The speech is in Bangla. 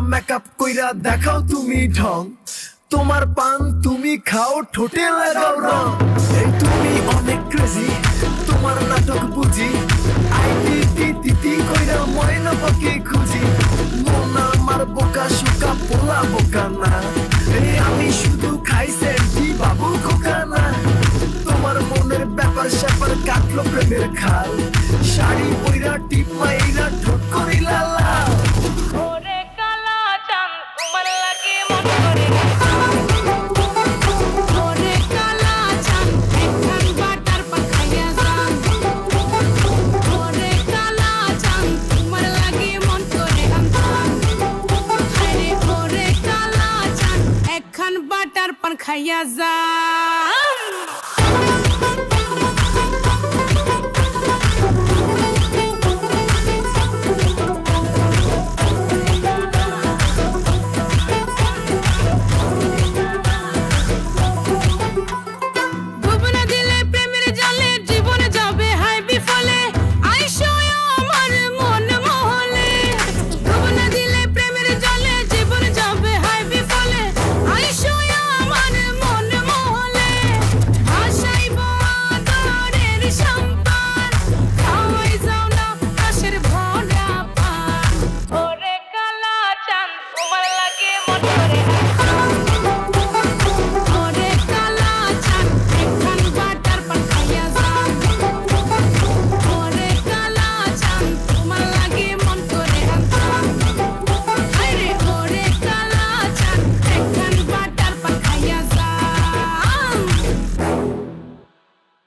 মেকআপ কইরা দেখাও তুমি ঢং। তোমার পান তুমি খাও, ঠোঁটে লাগাও রং। এই তুমি অনেক ক্রেজি তোমার নাটক বুঝি। তিতি কইরা ময়না পাখি খুঁজি। মন আমার বোকা শোকা পোলা, বোকা না। এই আমি শুধু খাই সেন্টি বাবু খোকা না। তোমার মনের ব্যাপার স্যাপার কাটলো প্রেমের খাল। শাড়ি পইরা টিপ মাইরা বাটার পান খাইয়া যান